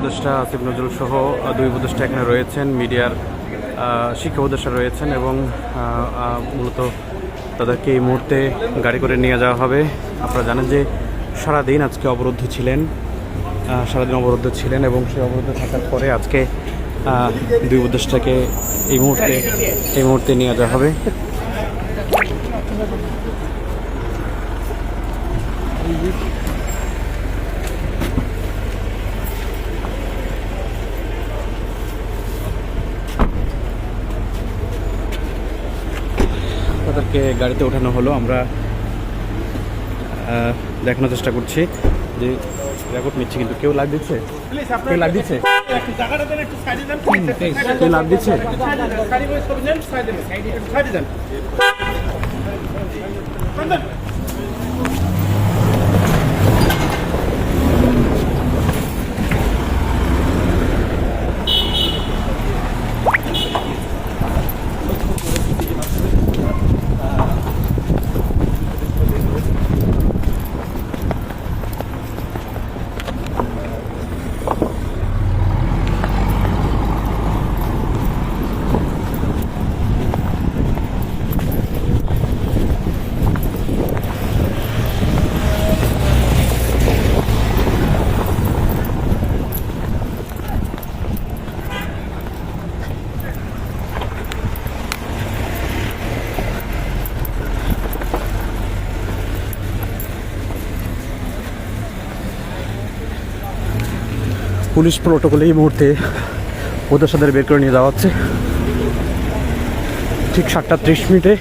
উপদেষ্টা আসিফ নজরুল সহ দুই উপদেষ্টা এখানে রয়েছেন, মিডিয়ার শিক্ষা উপদেষ্টা রয়েছেন এবং মূলত তাদেরকে এই মুহূর্তে গাড়ি করে নিয়ে যাওয়া হবে। আপনারা জানেন যে সারাদিন আজকে অবরুদ্ধ ছিলেন সারাদিন অবরুদ্ধ ছিলেন এবং সেই অবরুদ্ধ থাকার পরে আজকে দুই উপদেষ্টাকে এই মুহূর্তে এই মুহূর্তে নিয়ে যাওয়া হবে। তাদেরকে গাড়িতে ওঠানো হলো। আমরা দেখানোর চেষ্টা করছি যে রেকর্ড নিচ্ছে কিন্তু। কেউ লাভ দিচ্ছে? কেউ লাভ দিচ্ছে? কেউ লাভ দিচ্ছে? সাইডে পুলিশ প্রোটোকলে এই মুহূর্তে ওদের সাথে বের করে নিয়ে যাওয়া হচ্ছে। ঠিক সাতটা ত্রিশ মিনিটে,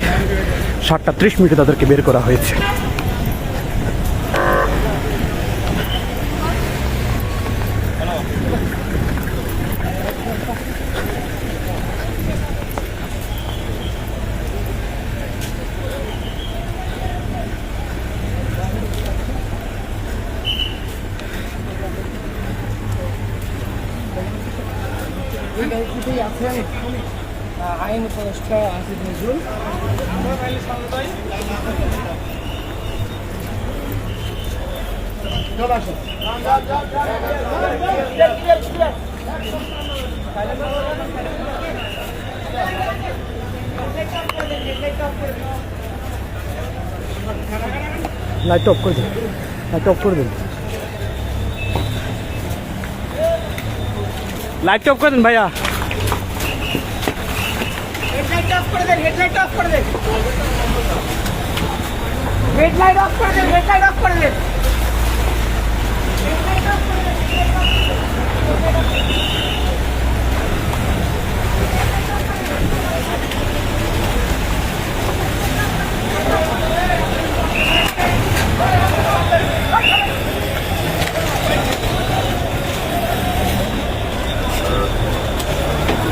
সাতটা ত্রিশ মিনিটে তাদেরকে বের করা হয়েছে। এই গাড়িটিতেই আছেন আইন উপদেষ্টা আসিফ নজরুল লাইট অফ করে দিন। লাইট অফ করে দিন। লাইট অফ করে দিন ভাইয়া হেডলাইট অফ করে দেন হেডলাইট অফ করে দেন হেডলাইট অফ করে দেন হেডলাইট অফ করে দেন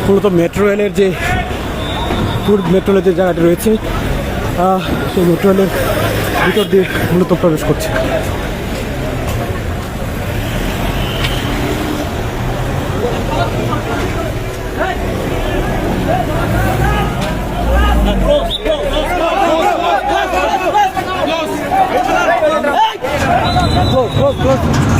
মূলত মেট্রো রেলের যে মেট্রো রেলের যে জায়গাটি রয়েছে সেই মেট্রো রেলের ভিতর দিয়ে মূলত প্রবেশ করছে Close, close, close.